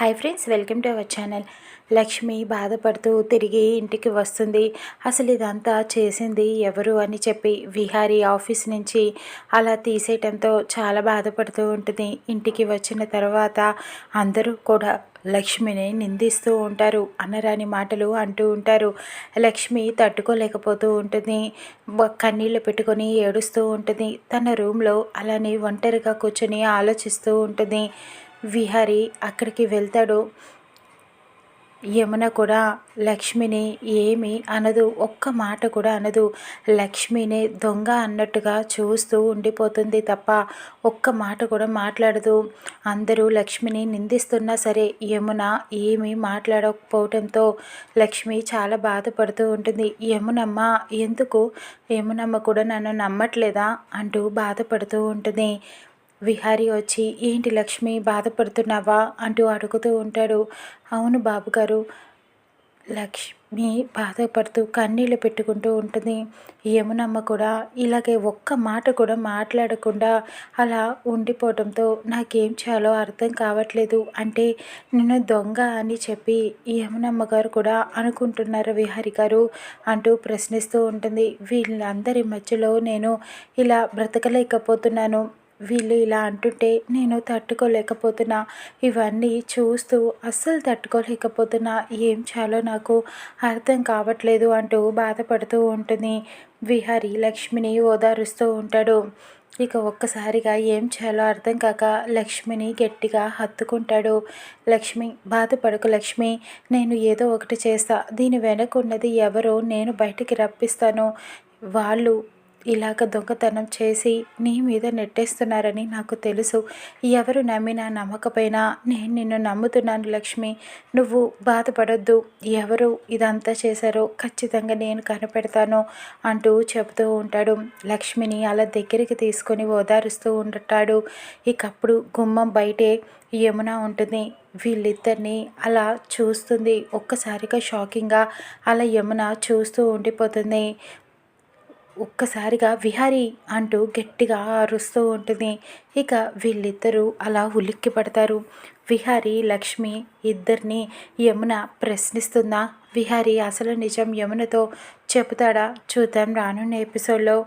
Hi friends welcome to our channel. Lakshmi బాధపడుతూ తిరిగి ఇంటికి వస్తుంది. అసలు ఇదంతా చేసింది ఎవరు అని చెప్పి విహారీ ఆఫీస్ నుంచి అలా తీసేయటంతో చాలా బాధపడుతూ ఉంటుంది. ఇంటికి వచ్చిన తర్వాత అందరూ కూడా లక్ష్మిని నిందిస్తూ ఉంటారు అన్నరాని మాటలు అంటూ ఉంటారు. లక్ష్మి తట్టుకోలేకపోతూ ఉంటుంది. కన్నీళ్ళు పెట్టుకొని ఏడుస్తూ ఉంటుంది. తన రూమ్లో అలానే ఒంటరిగా కూర్చొని ఆలోచిస్తూ ఉంటుంది. విహారి అక్కడికి వెళ్తాడు. యమున కూడా లక్ష్మిని ఏమి అనదు ఒక్క మాట కూడా అనదు. లక్ష్మిని దొంగ అన్నట్టుగా చూస్తూ ఉండిపోతుంది తప్ప ఒక్క మాట కూడా మాట్లాడదు. అందరూ లక్ష్మిని నిందిస్తున్నా సరే యమున ఏమీ మాట్లాడకపోవడంతో లక్ష్మి చాలా బాధపడుతూ ఉంటుంది. యమునమ్మ ఎందుకు? యమునమ్మ కూడా నన్ను నమ్మట్లేదా? అంటూ బాధపడుతూ ఉంటుంది. విహారి వచ్చి ఏంటి లక్ష్మి బాధపడుతున్నావా? అంటూ అడుగుతూ ఉంటాడు. అవును బాబుగారు లక్ష్మి బాధపడుతూ కన్నీళ్ళు పెట్టుకుంటూ ఉంటుంది. యమునమ్మ కూడా ఇలాగే ఒక్క మాట కూడా మాట్లాడకుండా అలా ఉండిపోవడంతో నాకేం చేయాలో అర్థం కావట్లేదు అంటే నేను దొంగ అని చెప్పి యమునమ్మ గారు కూడా అనుకుంటున్నారు విహారి గారు అంటూ ప్రశ్నిస్తూ ఉంటుంది. వీళ్ళందరి మధ్యలో నేను ఇలా బ్రతకలేకపోతున్నాను. వీళ్ళు ఇలా అంటుంటే నేను తట్టుకోలేకపోతున్నా. ఇవన్నీ చూస్తూ అస్సలు తట్టుకోలేకపోతున్నా. ఏం చేయాలో నాకు అర్థం కావట్లేదు అంటూ బాధపడుతూ ఉంటుంది. విహారి లక్ష్మిని ఓదారుస్తూ ఉంటాడు. ఇక ఒక్కసారిగా ఏం చేయాలో అర్థం కాక లక్ష్మిని గట్టిగా హత్తుకుంటాడు. లక్ష్మి బాధపడకు లక్ష్మి నేను ఏదో ఒకటి చేస్తా. దీని వెనకున్నది ఎవరో నేను బయటికి రప్పిస్తాను. వాళ్ళు ఇలాగ దొంగతనం చేసి నీ మీద నెట్టేస్తున్నారని నాకు తెలుసు. ఎవరు నమ్మినా నమ్మకపోయినా నేను నిన్ను నమ్ముతున్నాను లక్ష్మి. నువ్వు బాధపడొద్దు. ఎవరు ఇదంతా చేశారో ఖచ్చితంగా నేను కనిపెడతాను అంటూ చెబుతూ ఉంటాడు. లక్ష్మిని అలా దగ్గరికి తీసుకొని ఓదారుస్తూ ఉంటాడు. ఇకప్పుడు గుమ్మం బయటే యమున ఉంటుంది. వీళ్ళిద్దరిని అలా చూస్తుంది. ఒక్కసారిగా షాకింగ్గా అలా యమున చూస్తూ ఉండిపోతుంది. ఒక్కసారిగా విహారీ అంటూ గట్టిగా అరుస్తూ ఉంటుంది. ఇక వీళ్ళిద్దరూ అలా ఉలిక్కి పడతారు. విహారీ లక్ష్మి ఇద్దరిని యమున ప్రశ్నిస్తుందా? విహారీ అసలు నిజం యమునతో చెబుతాడా? చూద్దాం రానున్న ఎపిసోడ్లో.